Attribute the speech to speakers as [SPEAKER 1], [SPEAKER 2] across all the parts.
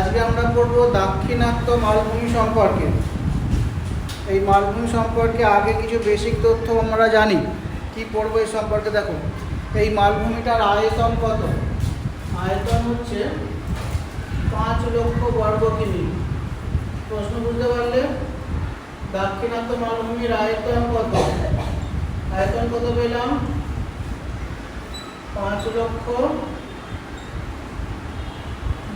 [SPEAKER 1] আজকে আমরা পড়ব দাক্ষিণাত্য মালভূমি সম্পর্কে। এই মালভূমি সম্পর্কে আগে কিছু বেসিক তথ্য আমরা জানি। কি পড়ব এই সম্পর্কে দেখো। এই মালভূমিটার আয়তন কত? আয়তন হচ্ছে পাঁচ লক্ষ বর্গ কিমি। প্রশ্ন বুঝতে পারলে? দাক্ষিণাত্য মালভূমির আয়তন কত? আয়তন কত পেলাম? পাঁচ লক্ষ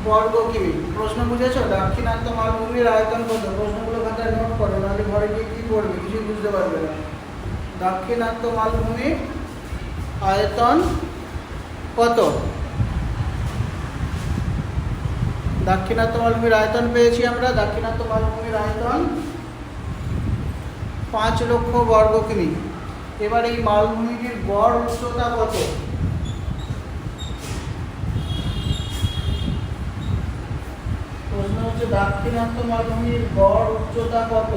[SPEAKER 1] বর্গ কিমি প্রশ্ন বুঝেছ? দাক্ষিণাত্য মালভূমির আয়তন কত? প্রশ্নগুলো খাতায় নোট করো, নাহলে ঘরে গিয়ে কী পড়বে কিছুই বুঝতে পারবে না। দাক্ষিণাত্য মালভূমির আয়তন কত? দাক্ষিণাত্য মালভূমির আয়তন পেয়েছি আমরা। দাক্ষিণাত্য মালভূমির আয়তন পাঁচ লক্ষ বর্গ কিমি। এবার এই মালভূমিটির গড় উচ্চতা কত? প্রশ্ন হচ্ছে দাক্ষিণাত্য মালভূমির গড় উচ্চতা কত?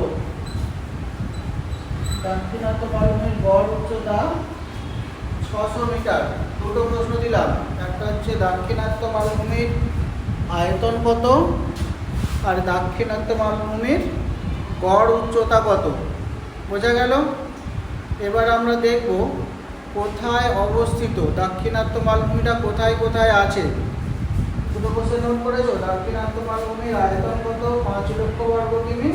[SPEAKER 1] দাক্ষিণাত্য মালভূমির গড় উচ্চতা ছশো মিটার। দুটো প্রশ্ন দিলাম। একটা হচ্ছে দাক্ষিণাত্য মালভূমির আয়তন কত? আর দাক্ষিণাত্য মালভূমির গড় উচ্চতা কত? বোঝা গেল? এবার আমরা দেখব কোথায় অবস্থিত দাক্ষিণাত্য মালভূমিটা কোথায় কোথায় আছে। কোশ্চেন নোট করেছ দাক্ষিণাত্য মালভূমির আয়তন কত? পাঁচ লক্ষ বর্গ কিমি।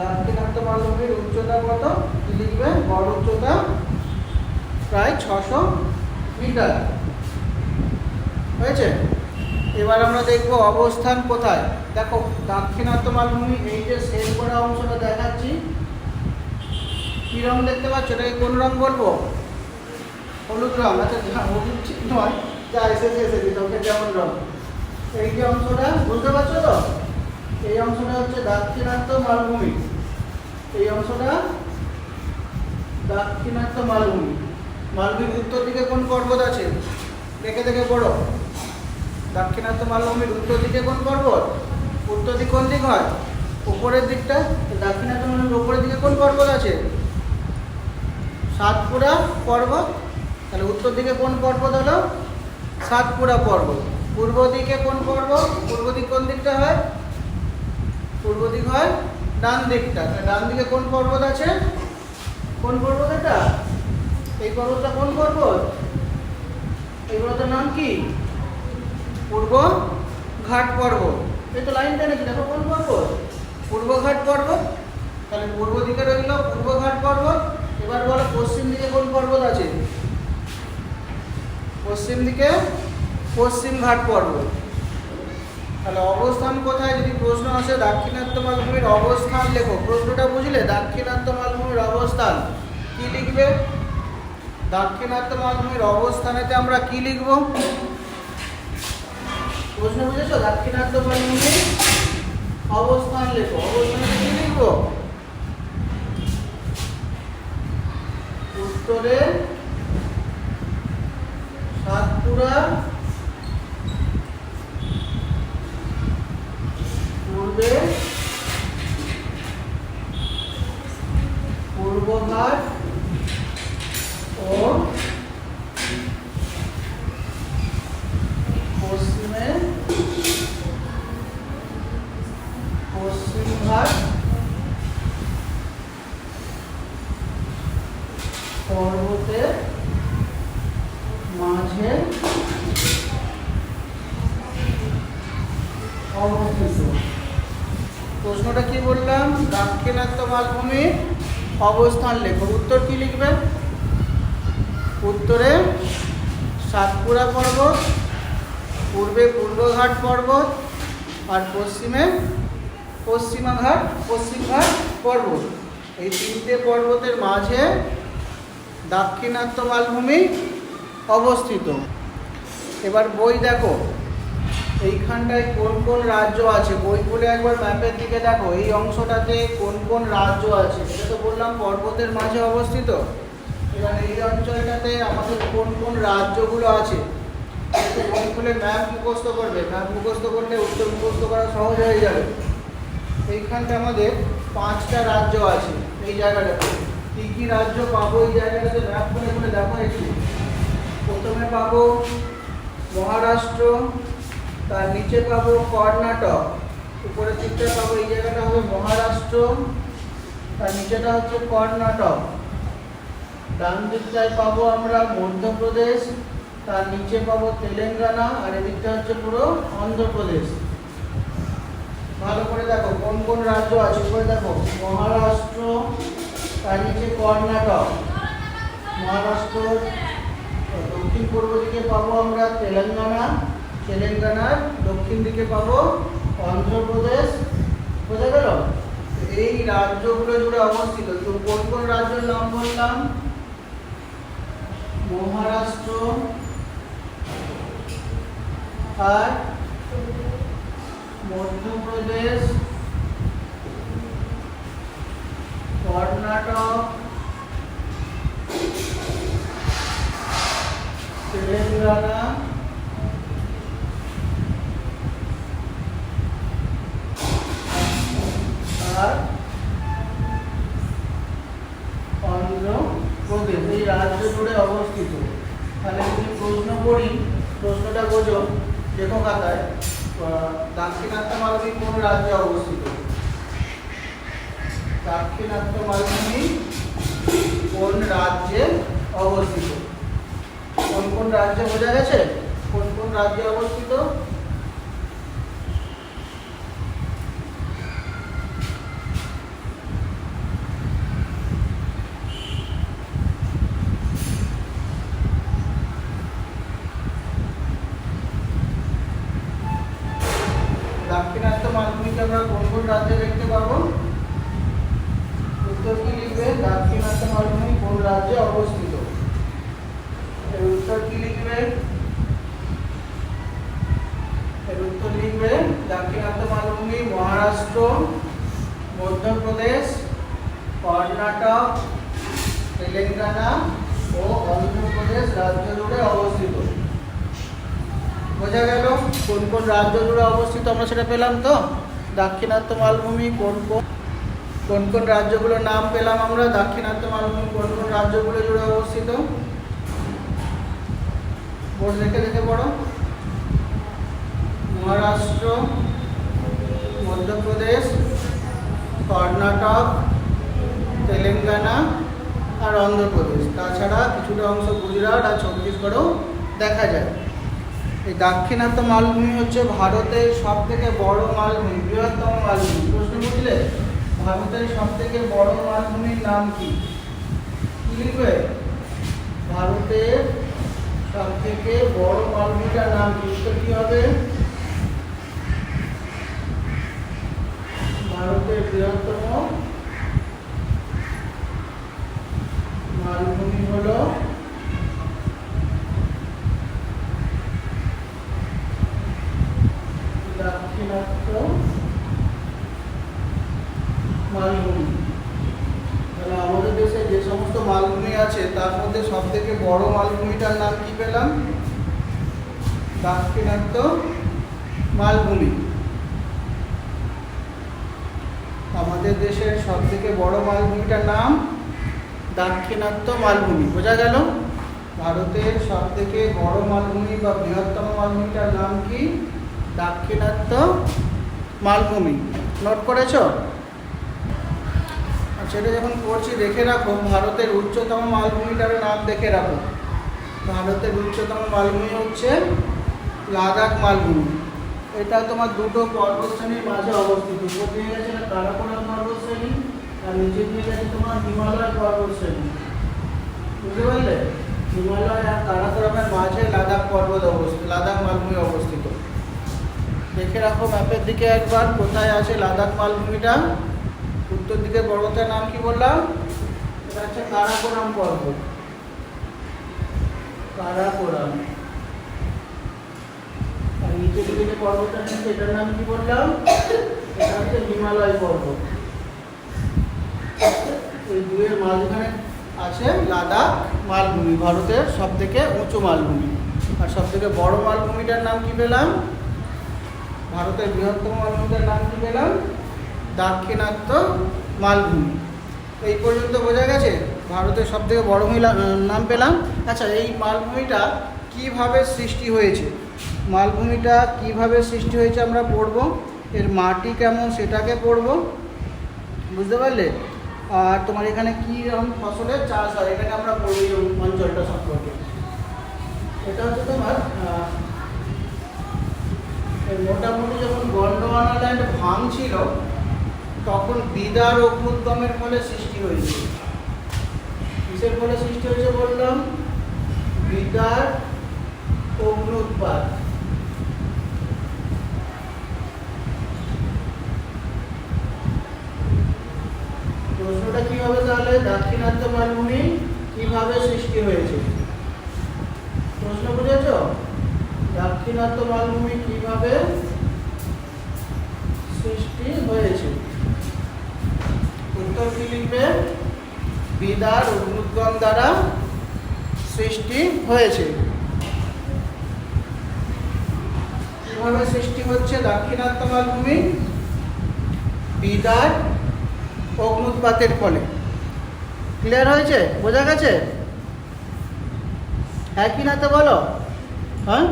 [SPEAKER 1] দাক্ষিণাত্য মালভূমির উচ্চতা কত? লিখবে? গড় উচ্চতা প্রায় ছশো মিটার। হয়েছে? এবার আমরা দেখব অবস্থান কোথায়। দেখো দাক্ষিণাত্য মালভূমি, এই যে শেষ করা অংশটা দেখাচ্ছি। কি রং দেখতে পাচ্ছ? এটাকে কোন রং বলব? হলুদ রং। আচ্ছা হলুদ নয়। যা এসেছে এসেছে। তোকে যেমন রং। এই যে অংশটা, বুঝতে পারছ তো? এই অংশটা হচ্ছে দাক্ষিণাত্য মালভূমি। এই অংশটা দাক্ষিণাত্য মালভূমি। মালভূমির উত্তর দিকে কোন পর্বত আছে? দেখে দেখে পড়ো। দাক্ষিণাত্য মালভূমির উত্তর দিকে কোন পর্বত? উত্তর দিক কোন দিক হয়? উপরের দিকটা দাক্ষিণাত্য মালভূমির উপরের দিকে কোন পর্বত আছে? সাতপুরা পর্বত। তাহলে উত্তর দিকে কোন পর্বত হলো? সাতপুরা পর্বত। পূর্ব দিকে কোন পর্বত পূর্ব দিক কোন দিকটা হয়? পূর্ব দিক হয় ডান দিকটা। ডান দিকে কোন পর্বত আছে? কোন পর্বত এটা? এই পর্বতটা কোন পর্বত? এই পর্বতের নাম কি? পূর্ব ঘাট পর্বত। এই তো লাইন টেনেছি দেখো কোন পর্বত? পূর্বঘাট পর্বত। তাহলে পূর্ব দিকে রইল পূর্বঘাট পর্বত। এবার বলো পশ্চিম দিকে কোন পর্বত আছে? পশ্চিম দিকে পশ্চিম ঘাট পর্বত। তাহলে অবস্থান কোথায়? যদি প্রশ্ন আসে দাক্ষিণাত্য মালভূমির অবস্থান লেখো। প্রশ্নটা বুঝলে দাক্ষিণাত্য মালভূমির অবস্থান। কি লিখবে? দাক্ষিণাত্য মালভূমির অবস্থানেতে আমরা কি লিখব? প্রশ্ন বুঝেছ? দাক্ষিণাত্য মালভূমির অবস্থান লেখো। অবস্থানে কি লিখব? উত্তরে সাতপুরা পূর্বে পূর্বঘাট ও পশ্চিমে পশ্চিমঘাট পর্বতের মাঝে অবস্থিত প্রশ্নটা কি বললাম দাক্ষিণাত্য মালভূমির অবস্থান লেখো। উত্তর কি লিখবে? উত্তরে সাতপুরা পর্বত, পূর্বে পূর্বঘাট পর্বত, আর পশ্চিমে পশ্চিমাঘাট, পশ্চিমঘাট পর্বত। এই তিনটে পর্বতের মাঝে দাক্ষিণাত্য মালভূমি অবস্থিত। এবার বই দেখো। এইখানটায় কোন কোন রাজ্য আছে? বই খুলে একবার ম্যাপের দিকে দেখো। এই অংশটাতে কোন কোন রাজ্য আছে? এটা তো বললাম পর্বতের মাঝে অবস্থিত। এবার এই অঞ্চলটাতে আমাদের কোন কোন রাজ্যগুলো আছে? বই খুলে ম্যাপ মুখস্থ করবে। ম্যাপ মুখস্থ করলে উত্তর মুখস্থ করা সহজ হয়ে যাবে। এইখানটা আমাদের পাঁচটা রাজ্য আছে এই জায়গাটাতে। কী কী রাজ্য পাবো এই জায়গাটাতে ম্যাপ করে করে দেখো একটু। প্রথমে পাবো মহারাষ্ট্র তার নিচে পাবো কর্ণাটক, উপরের দিকটা পাবো এই জায়গাটা হবে মহারাষ্ট্র তার নিচেটা হচ্ছে কর্ণাটক। ডান দিকটায় পাবো আমরা মধ্যপ্রদেশ, তার নিচে পাবো তেলেঙ্গানা, আর এদিকটা হচ্ছে পুরো অন্ধ্রপ্রদেশ। ভালো করে দেখো, কোন কোন রাজ্য আছে করে দেখো, মহারাষ্ট্র, তার নিচে কর্ণাটক। মহারাষ্ট্র দক্ষিণ পূর্ব দিকে পাবো আমরা তেলেঙ্গানা তেলেঙ্গানার দক্ষিণ দিকে পাবো, অন্ধ্রপ্রদেশ বোঝা গেল? এই রাজ্যগুলো জুড়ে অবস্থিত। তো কোন কোন রাজ্যের নাম বললাম? মহারাষ্ট্র, আর মধ্যপ্রদেশ, কর্ণাটক, তেলেঙ্গানা আর অন্ধ্রপ্রদেশ এই রাজ্য জুড়ে অবস্থিত। তাহলে যদি প্রশ্ন করি প্রশ্নটা বোঝো খাতায় আহ, দাক্ষিণাত্য মালভূমি কোন রাজ্যে অবস্থিত? দাক্ষিণাত্য মালভূমি কোন রাজ্যে অবস্থিত? কোন কোন রাজ্যে বোঝা গেছে? কোন কোন রাজ্যে অবস্থিত দাক্ষিণাত্য মালভূমিকে আমরা কোন কোন রাজ্যে দেখতে পাবো উত্তর কি লিখবে দাক্ষিণাত্য মালভূমি কোন রাজ্যে অবস্থিত এর উত্তর কি লিখবে এর উত্তর লিখবে দাক্ষিণাত্য মালভূমি, মহারাষ্ট্র, মধ্যপ্রদেশ, কর্ণাটক, তেলেঙ্গানা ও অন্ধ্রপ্রদেশ রাজ্য জুড়ে অবস্থিত। বোঝা গেল কোন কোন রাজ্য জুড়ে অবস্থিত আমরা সেটা পেলাম তো? দাক্ষিণাত্য মালভূমি কোন কোন কোন কোন রাজ্যগুলোর নাম পেলাম আমরা? দাক্ষিণাত্য মালভূমি কোন কোন রাজ্যগুলো জুড়ে অবস্থিত? বোর্ড দেখে দেখে পড়ো। মহারাষ্ট্র, মধ্যপ্রদেশ, কর্ণাটক, তেলেঙ্গানা আর অন্ধ্রপ্রদেশ। তাছাড়া কিছুটা অংশ গুজরাট আর ছত্তিশগড়েও দেখা যায়। এই দাক্ষিণাত্য মালভূমি হচ্ছে ভারতের সব থেকে বড় মালভূমি। বৃহত্তম মালভূমি। প্রশ্ন বুঝলে ভারতের সব থেকে বড় মালভূমির নাম কি? লিখবে? ভারতের সব থেকে বড় মালভূমিটার নাম কি? কি হবে? ভারতের বৃহত্তম মালভূমি হলো দাক্ষিণাত্য মালভূমি। তাহলে আমাদের দেশে যে সমস্ত মালভূমি আছে, তার মধ্যে সব থেকে বড় মালভূমিটার নাম কি পেলাম? দাক্ষিণাত্য মালভূমি। আমাদের দেশের সব থেকে বড় মালভূমিটার নাম দাক্ষিণাত্য মালভূমি। বোঝা গেল? ভারতের সব থেকে বড় মালভূমি বা বৃহত্তম মালভূমিটার নাম কি? দাক্ষিণাত্য মালভূমি। নোট করেছ? আচ্ছা এটা যখন করছি দেখে রাখো, ভারতের উচ্চতম মালভূমিটার নাম দেখে রাখো। ভারতের উচ্চতম মালভূমি হচ্ছে লাদাখ মালভূমি। এটা তোমার দুটো পর্বতশ্রেণীর মাঝে অবস্থিত। উপর দিয়ে গেছে কারাকোরাম পর্বতশ্রেণী, আর নিচে দিয়ে গেছে তোমার হিমালয় পর্বতশ্রেণী। বুঝতে পারলে? হিমালয় আর কারাকোরামের মাঝে লাদাখ পর্বত অবস্থিত লাদাখ মালভূমি অবস্থিত। দেখে রাখো ম্যাপের দিকে একবার, কোথায় আছে লাদাখ মালভূমিটা? উত্তর দিকে পর্বতের নাম কি বললাম? এটা হচ্ছে কারাকোরাম পর্বত। কারাকোরাম। নিচে দিকে যে পর্বতটা নিচ্ছে এটার নাম কি বললাম? এটা হচ্ছে হিমালয় পর্বত। এই দুয়ের মাঝখানে আছে লাদাখ মালভূমি, ভারতের সব থেকে উঁচু মালভূমি। আর সব থেকে বড় মালভূমিটার নাম কি পেলাম? ভারতের বৃহত্তম মালভূমিটার নাম কি পেলাম? দাক্ষিণাত্য মালভূমি। এই পর্যন্ত বোঝা গেছে? ভারতের সব থেকে বড় নাম পেলাম? আচ্ছা এই মালভূমিটা কীভাবে সৃষ্টি হয়েছে? মালভূমিটা কীভাবে সৃষ্টি হয়েছে আমরা পড়ব, এর মাটি কেমন সেটাকে পড়ব, বুঝতে পারলে? আর তোমার এখানে কী রকম ফসলের চাষ হয় এখানে আমরা পড়ব এই অঞ্চলটা সম্পর্কে। এটা হচ্ছে তোমার মোটামুটি যখন গন্ডওয়ানা ল্যান্ড ভাঙছিল, তখন বিদার অগ্নুদ্গমের ফলে সৃষ্টি হয়েছে। কিসের ফলে সৃষ্টি হয়েছে বললাম? বিদার অগ্নুৎপাত প্রশ্নটা কি হবে তাহলে দাক্ষিণাত্য মালভূমি কীভাবে সৃষ্টি হয়েছে প্রশ্ন বুঝেছ দাক্ষিণাত্য মালভূমি কীভাবে সৃষ্টি হয়েছে? উত্তর কি লিখবে বিদার অগ্নুদ্গম দ্বারা সৃষ্টি হয়েছে। কীভাবে সৃষ্টি হচ্ছে? দাক্ষিণাত্য মালভূমি, বিদার অগ্নুৎপাতের ফলে। ক্লিয়ার হয়েছে? বোঝা গেছে? হ্যাঁ কি না তো বলো? হ্যাঁ?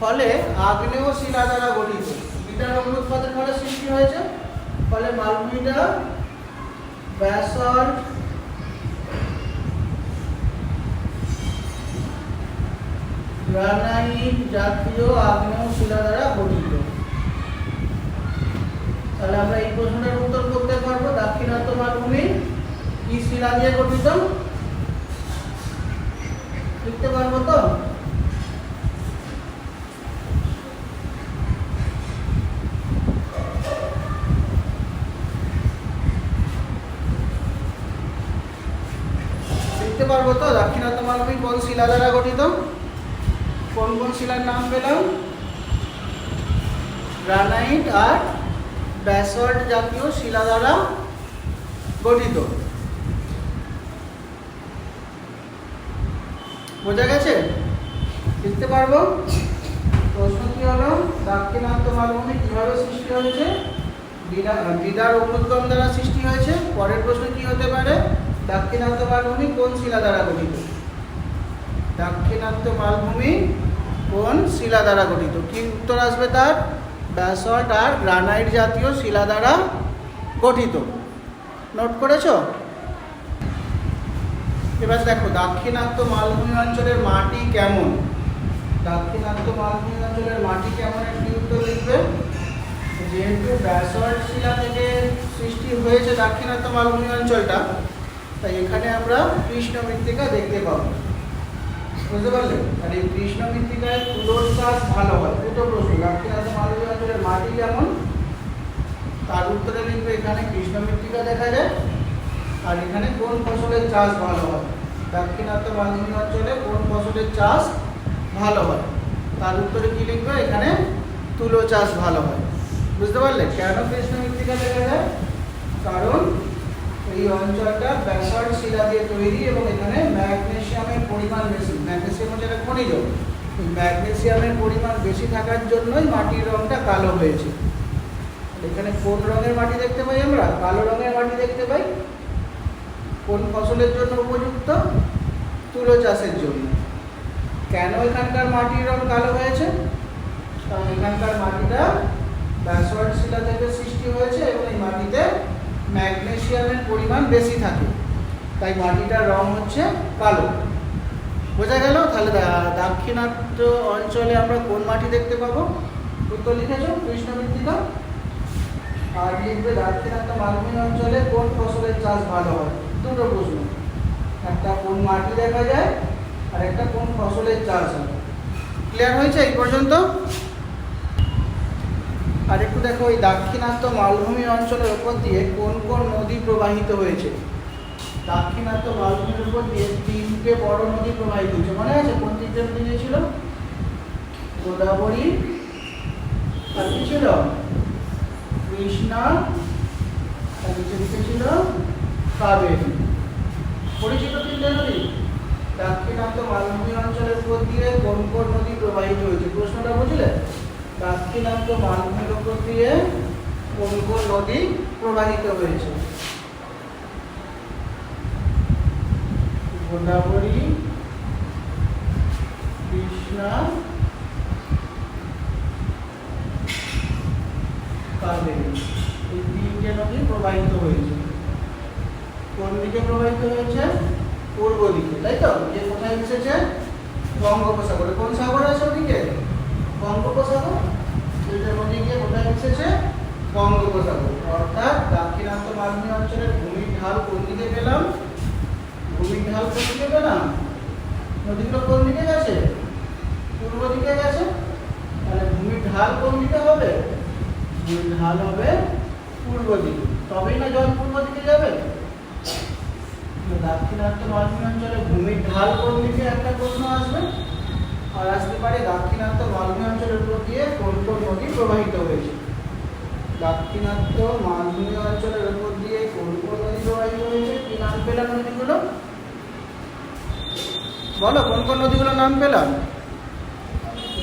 [SPEAKER 1] ফলে আগ্নেয় শিলা দ্বারা গঠিত। বিদার অগ্নুৎপাতের ফলে সৃষ্টি হয়েছে। ফলে মালভূমিটা ব্যাসল্ট গ্রানাইট জাতীয় আগ্নেয় শিলা দ্বারা গঠিত। তাহলে আমরা এই প্রশ্নের উত্তর করতে পারব, দাক্ষিণাত্য মালভূমি কি শিলা দিয়ে গঠিত? লিখতে পারব তো লিখতে পারব তো? দাক্ষিণাত্য মালভূমি কোন শিলা দ্বারা গঠিত? কোন কোন শিলার নাম পেলাম? গ্রানাইট আর ব্যাসল্ট জাতীয় শিলা দ্বারা গঠিত। বোঝা গেছে? লিখতে পারব? প্রশ্ন কি হলো? দাক্ষিণাত্য মালভূমি কীভাবে সৃষ্টি হয়েছে? বিদার অগ্নুদ্গম দ্বারা সৃষ্টি হয়েছে? পরের প্রশ্ন কি হতে পারে? দাক্ষিণাত্য মালভূমি কোন শিলা দ্বারা গঠিত? দাক্ষিণাত্য মালভূমি কোন শিলা দ্বারা গঠিত? কি উত্তর আসবে তার? ব্যাসল্ট আর গ্রানাইট জাতীয় শিলা দ্বারা গঠিত। নোট করেছ? এবার দেখো, দাক্ষিণাত্য মালভূমি অঞ্চলের মাটি কেমন? দাক্ষিণাত্য মালভূমি অঞ্চলের মাটি কেমন একটি উত্তর লিখবে? যেহেতু ব্যাসল্ট শিলা থেকে সৃষ্টি হয়েছে দাক্ষিণাত্য মালভূমি অঞ্চলটা তাই এখানে আমরা কৃষ্ণ মৃত্তিকা দেখতে পাবো। বুঝতে পারলে? আর এই কৃষ্ণ মৃত্তিকায় তুলোর চাষ ভালো হয়। দুটো প্রশ্ন। দাক্ষিণাত্য মালভূমি অঞ্চলের মাটি যেমন, তার উত্তরে লিখবে এখানে কৃষ্ণ মৃত্তিকা দেখা যায়। আর এখানে কোন ফসলের চাষ ভালো হয়? দাক্ষিণাত্য মালভূমি অঞ্চলে কোন ফসলের চাষ ভালো হয়? তার উত্তরে কী লিখবে? এখানে তুলো চাষ ভালো হয়। বুঝতে পারলে? কেন কৃষ্ণ মৃত্তিকা দেখা যায়? কারণ এই অঞ্চলটা ব্যাসল্ট শিলা দিয়ে তৈরি এবং এখানে ম্যাগনেসিয়ামের পরিমাণ বেশি। ম্যাগনেসিয়াম হচ্ছে একটা খনিজ ম্যাগনেসিয়ামের পরিমাণ বেশি থাকার জন্যই মাটির রংটা কালো হয়েছে। এখানে কোন রঙের মাটি দেখতে পাই আমরা? কালো রঙের মাটি দেখতে পাই। কোন ফসলের জন্য উপযুক্ত? তুলো চাষের জন্য। কেন এখানকার মাটির রং কালো হয়েছে? কারণ এখানকার মাটিটা ব্যাসল্ট শিলা থেকে সৃষ্টি হয়েছে এবং এই মাটিতে ম্যাগনেসিয়ামের পরিমাণ বেশি থাকে। তাই মাটিটার রং হচ্ছে কালো। বোঝা গেল? তাহলে দাক্ষিণাত্য অঞ্চলে আমরা কোন মাটি দেখতে পাবো? উত্তর লিখেছ কৃষ্ণ মৃত্তিকা আর লিখবে দাক্ষিণাত্য মালভূমি অঞ্চলে কোন ফসলের চাষ ভালো হয়? দুটো প্রশ্ন। একটা কোন মাটি দেখা যায় আর একটা কোন ফসলের চাষ হয়? ক্লিয়ার হয়েছে এই পর্যন্ত? আর একটু দেখো, এই দাক্ষিণাত্য মালভূমি অঞ্চলের উপর দিয়ে কোন কোন নদী প্রবাহিত হয়েছে? দাক্ষিণাত্য মালভূমির উপর দিয়ে তিনটে বড় নদী প্রবাহিত হয়েছে। মনে আছে কোন তিনটে নদী ছিল গোদাবরী, আর কি ছিল? কৃষ্ণা, আর দিকে ছিল কাবেরী। পরিচিত তিনটে নদী? দাক্ষিণাত্য মালভূমি অঞ্চলের উপর দিয়ে কোন কোন নদী প্রবাহিত হয়েছে? প্রশ্নটা বুঝলে? দাক্ষিণাত্য মালভূমির উপর দিয়ে কোন নদী প্রবাহিত হয়েছে। গোদাবরী, কৃষ্ণা, কাবেরী। এই তিনটে নদী প্রবাহিত হয়েছে। কোন দিকে প্রবাহিত হয়েছে? পূর্ব দিকে, তাই তো? যে কোথায় এসেছে? বঙ্গোপসাগরে। কোন সাগর আছে ওদিকে? বঙ্গোপসাগর দুইটা নদী গিয়ে কোথায় এসেছে বঙ্গোপসাগর। অর্থাৎ দাক্ষিণাত্য মালভূমি অঞ্চলের ভূমির ঢাল কোন দিকে পেলাম? ভূমির ঢাল কোন দিকে পেলাম? নদীগুলো কোন দিকে গেছে? পূর্ব দিকে গেছে। তাহলে ভূমির ঢাল কোন দিকে হবে? ভূমির ঢাল হবে পূর্ব দিকে। তবেই না জল পূর্ব দিকে যাবে? দাক্ষিণাত্য মালভূমি অঞ্চলে ভূমির ঢাল কোন দিকে একটা প্রশ্ন আসবে? আর আসতে পারে দাক্ষিণাত্য মালভূমি অঞ্চলের উপর দিয়ে কোন কোন নদী প্রবাহিত হয়েছে। দাক্ষিণাত্য মালভূমি অঞ্চলের উপর দিয়ে কোন কোন নদী প্রবাহিত হয়েছে। কি নাম পেলাম নদীগুলো? বলো, কোন কোন নদীগুলোর নাম পেলাম?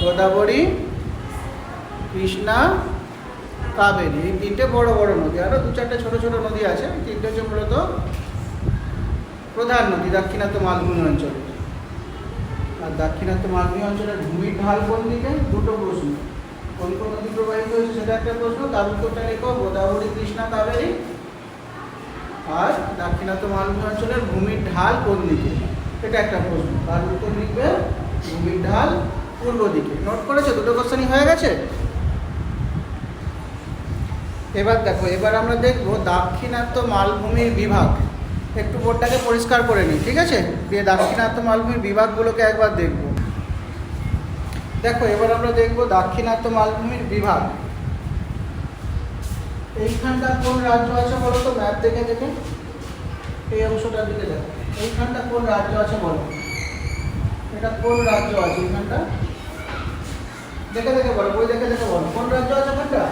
[SPEAKER 1] গোদাবরী, কৃষ্ণা, কাবেরী। এই তিনটে বড় বড় নদী। আরও দু চারটে ছোট ছোট নদী আছে। তিনটে হচ্ছে মূলত প্রধান নদী, দাক্ষিণাত্য মালভূমি অঞ্চলে আর দাক্ষিণাত্য মালভূমি অঞ্চলের ভূমির ঢাল কোন দিকে? দুটো প্রশ্ন। কোন কোন নদী প্রবাহিত হয়েছে সেটা একটা প্রশ্ন, তার উত্তরটা লেখো। গোদাবরী, কৃষ্ণা, কাবেরী। আর দাক্ষিণাত্য মালভূমি অঞ্চলের ভূমির ঢাল কোন দিকে? এটা একটা প্রশ্ন। তার উত্তর লিখবে ভূমির ঢাল পূর্ব দিকে। নোট করেছ? দুটো কোশ্চেনই হয়ে গেছে? এবার দেখো, এবার আমরা দেখব দাক্ষিণাত্য মালভূমির বিভাগ। একটু বোর্ডটাকে পরিষ্কার করে নিই, ঠিক আছে? দিয়ে দাক্ষিণাত্য মালভূমির বিভাগগুলোকে একবার দেখব। দেখো, এবার আমরা দেখব দাক্ষিণাত্য মালভূমির বিভাগ। এইখানটা কোন রাজ্য আছে বলো তো ম্যাপ দেখে দেখে? এই অংশটার দিকে দেখো। এইখানটা কোন রাজ্য আছে বলো? এটা কোন রাজ্য আছে এইখানটা? দেখে দেখে বলো, বই দেখে দেখে বলো। কোন রাজ্য আছে এখানটা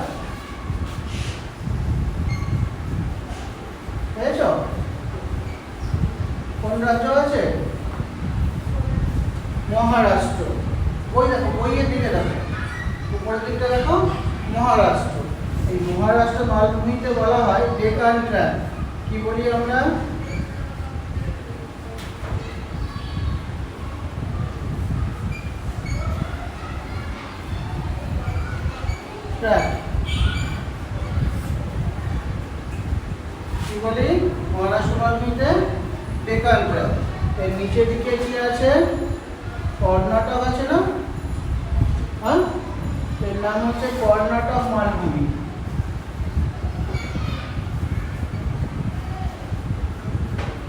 [SPEAKER 1] পেয়েছ? কোন রাজ্য আছে? মহারাষ্ট্র। বই দেখো, বইয়ের দিকে দেখো। উপরের দিকটা দেখো, মহারাষ্ট্র। এই মহারাষ্ট্র মালভূমিতে বলা হয় ডেকান ট্র্যাক কি বলি আমরা? ট্র্যাক কি বলি? মহারাষ্ট্র মালভূমিতে ডেকান ট্র্যাক এর নিচের দিকে কি আছে? কর্ণাটক আছে না? হ্যাঁ? এর নাম হচ্ছে কর্ণাটক মালভূমি।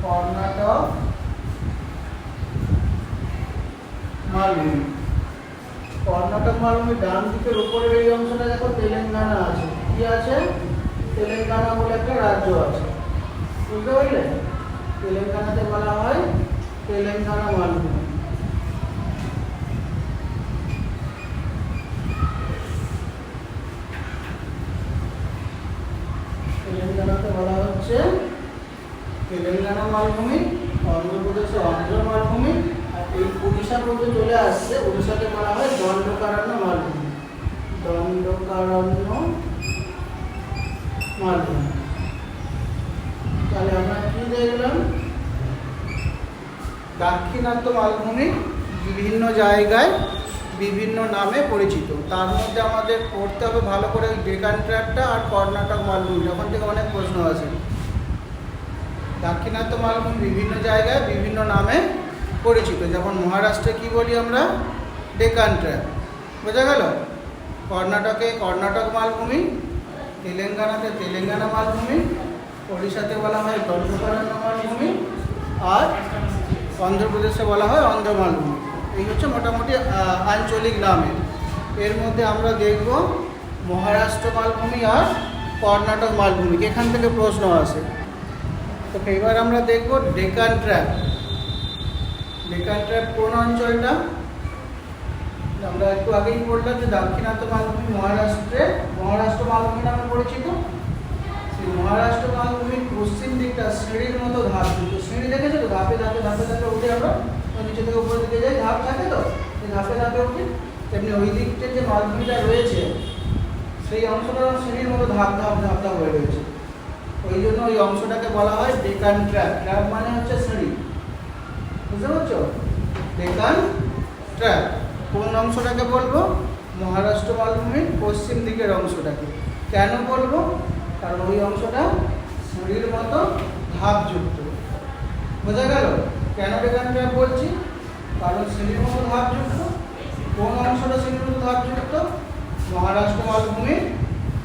[SPEAKER 1] কর্ণাটক মালভূমি। কর্ণাটক মালভূমি ডান দিকের উপরের এই অংশটা দেখো, তেলেঙ্গানা আছে। কি আছে? তেলেঙ্গানা বলে একটা রাজ্য আছে। বুঝতে পারলে? তেলেঙ্গানাতে বলা হয়, তেলেঙ্গানা মালভূমি তেলেঙ্গানাতে বলা হচ্ছে, তেলেঙ্গানা মালভূমি অন্ধ্রপ্রদেশে অন্ধ্র মালভূমি আর এই উড়িষ্যা পর্যন্ত চলে আসছে উড়িষ্যাকে বলা হয় দণ্ডকারণ্য মালভূমি দণ্ডকারণ্য মালভূমি তাহলে আমরা কি দেখলাম? দাক্ষিণাত্য মালভূমি বিভিন্ন জায়গায় বিভিন্ন নামে পরিচিত। তার মধ্যে আমাদের পড়তে হবে ভালো করে ডেকান ট্র্যাকটা আর কর্ণাটক মালভূমি ওখান থেকে অনেক প্রশ্ন আছে দাক্ষিণাত্য মালভূমি বিভিন্ন জায়গায় বিভিন্ন নামে পরিচিত। যেমন মহারাষ্ট্রে কি বলি আমরা? ডেকান ট্র্যাক। বোঝা গেল? কর্ণাটকে কর্ণাটক মালভূমি, তেলেঙ্গানাতে তেলেঙ্গানা মালভূমি ওড়িশাতে বলা হয় দণ্ডকারণ্য মালভূমি আর অন্ধ্রপ্রদেশে বলা হয় অন্ধ্র মালভূমি এই হচ্ছে মোটামুটি আঞ্চলিক নামে। এর মধ্যে আমরা দেখব মহারাষ্ট্র মালভূমি আর কর্ণাটক মালভূমি, এখান থেকে প্রশ্ন আসে। তো এবার আমরা দেখব ডেকান ট্র্যাক ডেকান ট্র্যাক কোন অঞ্চলটা? আমরা একটু আগেই বললাম যে দাক্ষিণাত্য মালভূমি মহারাষ্ট্রে, মহারাষ্ট্র মালভূমি নামে পরিচিত। মহারাষ্ট্র মালভূমির পশ্চিম দিকটা সিঁড়ির মতো ধাপ। তো সিঁড়ি দেখেছ তো? ধাপে ধাপে ধাপে ধাপে উঠে আমরা নিচে থেকে উপরের দিকে যাই। ধাপ থাকে তো? সেই ধাপে ধাপে উঠি তেমনি ওই দিকটা যে মালভূমিটা রয়েছে, সেই অংশটা সিঁড়ির মতো ধাপ ধাপ ধাপ ধাপ হয়ে রয়েছে। ওই জন্য ওই অংশটাকে বলা হয় ডেকান ট্র্যাক ট্র্যাক মানে হচ্ছে সিঁড়ি। বুঝতে পারছ? ডেকান ট্র্যাক কোন অংশটাকে বলব? মহারাষ্ট্র মালভূমির পশ্চিম দিকের অংশটাকে। কেন বলব? কারণ ওই অংশটা সিঁড়ির মতো ধাপযুক্ত। বোঝা গেল? কেন এখানটা বলছি? কারণ সিঁড়ির মতো ধাপযুক্ত। কোন অংশটা সিঁড়ির মতো ধাপযুক্ত? মহারাষ্ট্র মালভূমির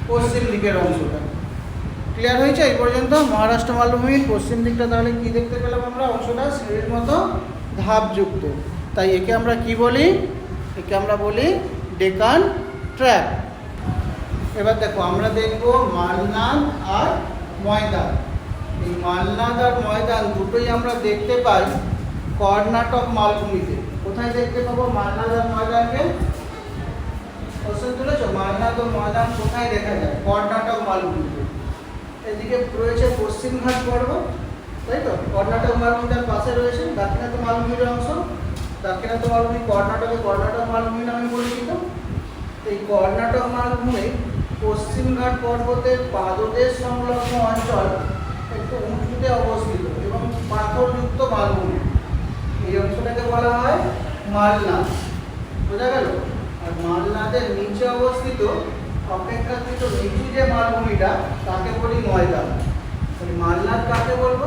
[SPEAKER 1] পশ্চিম দিকের অংশটা। ক্লিয়ার হয়েছে? এই পর্যন্ত মহারাষ্ট্র মালভূমির পশ্চিম দিকটা তাহলে কি দেখতে পেলাম আমরা? অংশটা সিঁড়ির মতো ধাপযুক্ত। তাই একে আমরা কি বলি? একে আমরা বলি ডেকান ট্র্যাক এবার দেখো, আমরা দেখব মালনাদ আর ময়দান। এই মালনাদ আর ময়দান দুটোই আমরা দেখতে পাই কর্ণাটক মালভূমিতে। কোথায় দেখতে পাবো মালনাদ আর ময়দানকে? কোশ্চেন তুলেছো? মালনাদ ও ময়দান কোথায় দেখা যায়? কর্ণাটক মালভূমিতে। এদিকে রয়েছে পশ্চিমঘাট পর্বত, তাই তো? কর্ণাটক মালভূমিটার পাশে রয়েছে দাক্ষিণাত্য মালভূমির অংশ। দাক্ষিণাত্য মালভূমি কর্ণাটকে, কর্ণাটক মালভূমি নামে পরিচিত। এই কর্ণাটক মালভূমি পশ্চিমঘাট পর্বতের পাদদেশ সংলগ্ন অঞ্চল একটু উঁচুতে অবস্থিত এবং পাথরযুক্ত মালভূমি এই অংশটাকে বলা হয় মালনাদ বোঝা গেল? আর মালনাদের নিচে অবস্থিত, অপেক্ষাকৃত নিচু যে মালভূমিটা, তাকে বলি ময়দান। তাহলে মালনাদ কাকে বলব?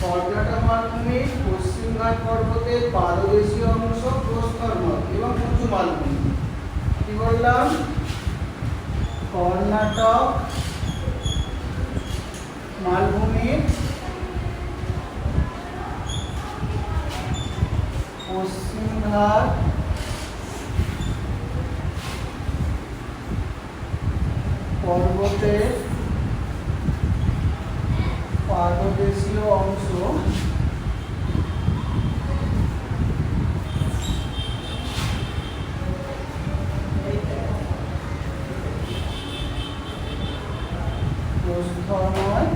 [SPEAKER 1] কর্ণাটক মালভূমি পশ্চিমঘাট পর্বতের পাদদেশীয় অংশ, প্রস্তর এবং উঁচু মালভূমি। কি বললাম? কর্ণাটক মালভূমির পশ্চিমঘাট পর্বতের পাদদেশীয় অংশ প্রস্থময়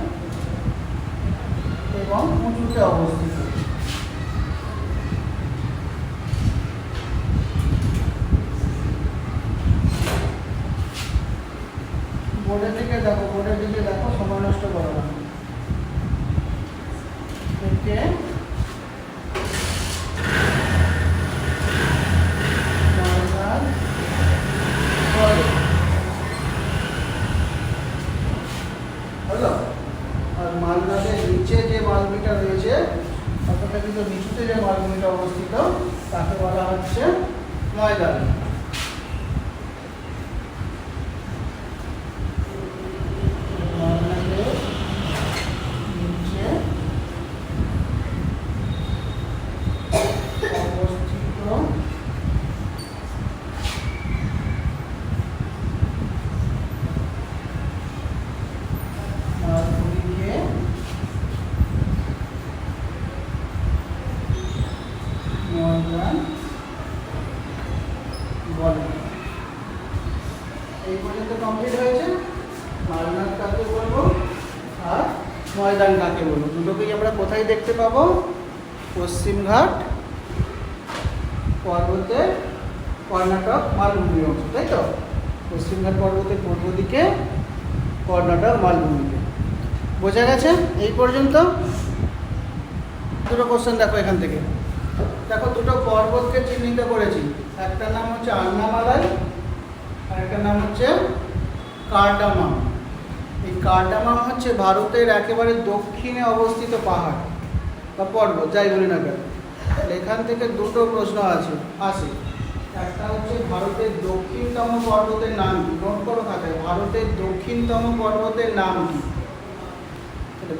[SPEAKER 1] এবং উঁচুতে অবস্থিত বোর্ডের দিকে দেখো বোর্ডের দিকে দেখো সময় নষ্ট করো না থেকে মালদার পরে। হলো আর মালদাদের নিচে যে মালভূমিটা রয়েছে অতটা কিন্তু নিচুতে যে মালভূমিটা অবস্থিত তাকে বলা হচ্ছে ময়দান মালদাদের নিচে অবস্থিত মালভূমিকে ময়দান বলে এই পর্যন্ত কমপ্লিট হয়েছে মালনাথ কাকে বলব আর ময়দান কাকে বলব দুটোকেই আমরা কোথায় দেখতে পাবো পশ্চিমঘাট পর্বতের কর্ণাটক, মালভূমি অংশ, তাই তো? পশ্চিমঘাট পর্বতের পূর্ব দিকে কর্ণাটক মালভূমিতে বোঝা গেছে? এই পর্যন্ত? দুটো কোশ্চেন দেখো এখান থেকে। দেখো, দুটো পর্বতকে চিহ্নিত করেছি। একটা নাম হচ্ছে আন্নামালাই আর একটা নাম হচ্ছে কার্ডামাম। এই কার্ডামাম হচ্ছে ভারতের একেবারে দক্ষিণে অবস্থিত পাহাড়। বা পর্বত যাই বলি না কেন? এখান থেকে দুটো প্রশ্ন আছে, আসে। একটা হচ্ছে ভারতের দক্ষিণতম পর্বতের নাম কি? নোট করো খাতায়, ভারতের দক্ষিণতম পর্বতের নাম কি?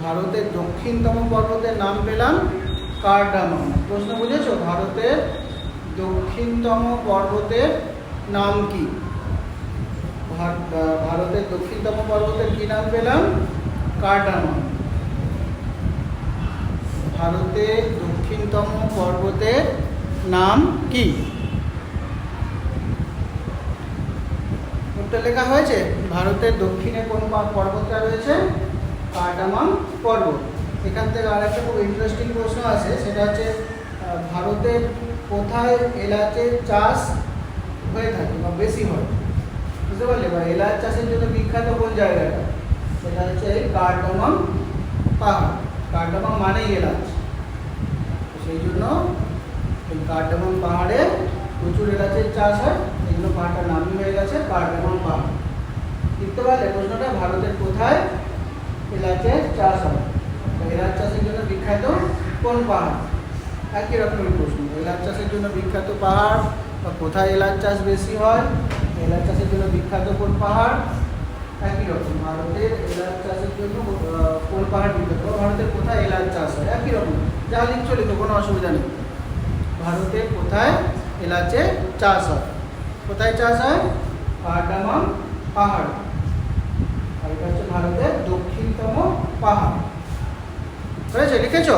[SPEAKER 1] ভারতের দক্ষিণতম পর্বতের নাম পেলাম কার্ডামাম প্রশ্ন বুঝেছ? ভারতের দক্ষিণতম পর্বতের নাম কি? ভার- ভারতের দক্ষিণতম পর্বতের কি নাম পেলাম? কার্ডামাম ভারতের দক্ষিণতম পর্বতের নাম কি? লেখা হয়েছে, ভারতের দক্ষিণে কোন পর্বতটা রয়েছে? কার্ডামাম পর্বত। এখান থেকে আর একটা খুব ইন্টারেস্টিং প্রশ্ন আছে, সেটা হচ্ছে ভারতের কোথায় এলাচের চাষ হয়ে থাকে বা বেশি হয়? বুঝতে পারলে? বা এলাচ চাষের জন্য বিখ্যাত কোন জায়গাটা? সেটা হচ্ছে এই পাহাড়। কার্ডামাম মানেই এলাচ সেই জন্য এই কার্ডামাম পাহাড়ে প্রচুর এলাচের চাষ হয় এই জন্য পাহাড়টার নামই হয়ে গেছে কার্ডামন পাহাড়। দেখতে পারলে প্রশ্নটা ভারতের কোথায় এলাচের চাষ হয়? এলাচ চাষের জন্য বিখ্যাত কোন পাহাড়? একই রকমের প্রশ্ন। এলাচ চাষের জন্য বিখ্যাত পাহাড় বা কোথায় এলাচ চাষ বেশি হয়? এলাচ চাষের জন্য বিখ্যাত কোন পাহাড়? একই রকম। ভারতের এলাচ চাষের জন্য পাহাড় বিখ্যাত বা ভারতের কোথায় এলাচ চাষ হয়? একই রকম। যা লিখছ লিখো কোনো অসুবিধা নেই। ভারতের কোথায় এলাচে চাষ হয়? কোথায় চাষ হয়? কার্ডামাম পাহাড়। আর এটা হচ্ছে ভারতের দক্ষিণতম পাহাড়। হয়েছে? লিখেছ?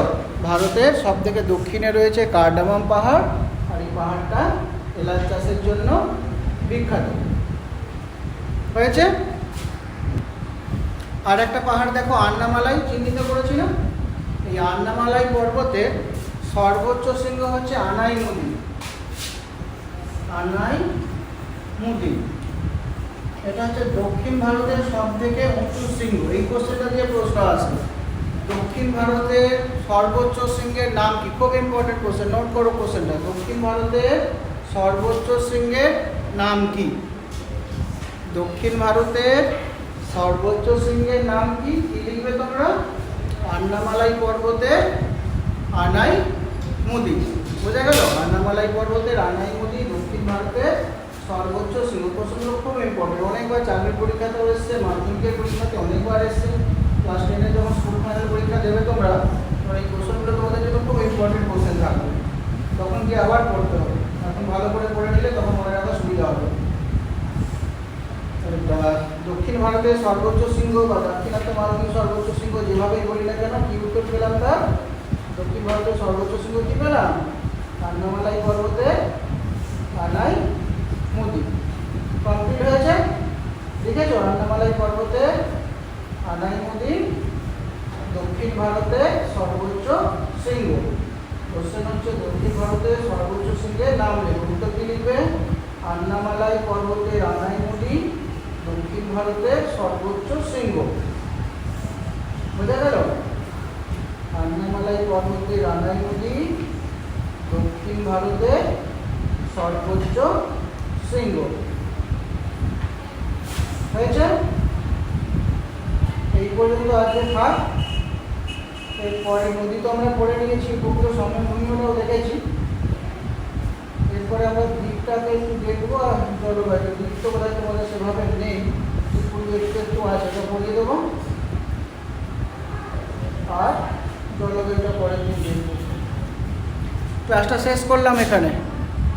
[SPEAKER 1] ভারতের সব থেকে দক্ষিণে রয়েছে কার্ডামাম পাহাড়, আর এই পাহাড়টা এলাচ চাষের জন্য বিখ্যাত। হয়েছে? আর একটা পাহাড় দেখো, আন্নামালাই, চিহ্নিত করেছিল এই আন্নামালাই পর্বতের সর্বোচ্চ শৃঙ্গ হচ্ছে আনাই নদী আনাই নদী এটা হচ্ছে দক্ষিণ ভারতের সব থেকে উঁচু শৃঙ্গ। এই কোশ্চেনটা দিয়ে প্রশ্ন আসবে দক্ষিণ ভারতের সর্বোচ্চ শৃঙ্গের নাম কি? খুব ইম্পর্টেন্ট কোশ্চেন নোট করো কোশ্চেনটা দক্ষিণ ভারতের সর্বোচ্চ শৃঙ্গের নাম কি? দক্ষিণ ভারতের সর্বোচ্চ শৃঙ্গের নাম কি? কি লিখবে তোমরা? আন্নামালাই পর্বতে আনাই মুদি। বোঝা গেল? আন্নামালাই পর্বতের আনাই মুদি দক্ষিণ ভারতের সর্বোচ্চ শৃঙ্গ প্রশ্নগুলো খুব ইম্পর্টেন্ট অনেকবার চাকরির পরীক্ষাতেও এসছে, মাধ্যমিকের পরীক্ষাতে অনেকবার এসছে। ক্লাস টেনে যখন স্কুল ফাইনাল পরীক্ষা দেবে তোমরা তখন এই কোশ্চেনগুলো তোমাদের জন্য খুব ইম্পর্টেন্ট কোশ্চেন থাকবে। তখন গিয়ে আবার পড়তে হবে। এখন ভালো করে পড়ে নিলে তখন মনে রাখা সুবিধা হবে। দক্ষিণ ভারতের সর্বোচ্চ শৃঙ্গ বা দাক্ষিণাত্য ভারতের সর্বোচ্চ শৃঙ্গ যেভাবেই বলি না কেন, কি উত্তর পেলাম তার? দক্ষিণ ভারতের সর্বোচ্চ শৃঙ্গ কি পেলাম? কান্নামালাই পর্বতে আনাই মুদি কমপ্লিট হয়েছে? লিখেছো আন্নামালাই পর্বতে আনাই মুদি দক্ষিণ ভারতে সর্বোচ্চ শৃঙ্গ। কোশ্চেন হচ্ছে, দক্ষিণ ভারতের সর্বোচ্চ শৃঙ্গের নাম লেখো। উত্তর কি লিখবে? আন্নামালাই পর্বতের আনাই দক্ষিণ ভারতের সর্বোচ্চ শৃঙ্গ? বোঝা গেল আন্নামালাই পর্বতের আনাই নদী, দক্ষিণ ভারতের সর্বোচ্চ শৃঙ্গ। হয়েছে? এই পর্যন্ত আজকে থাক এরপরে নদী তো আমরা পড়ে নিয়েছি পুকুর সমভূমিটাও দেখেছি। এরপরে আমরা দ্বীপটাকে একটু দেখব আর জলবায়ু দ্বীপ বোধ তোমাদের সেভাবে নেই পুরো একটু একটু আছে ওটা পড়িয়ে দেবো আর জলবায়ুটা পরের দিন দেখব। ক্লাসটা শেষ করলাম এখানে।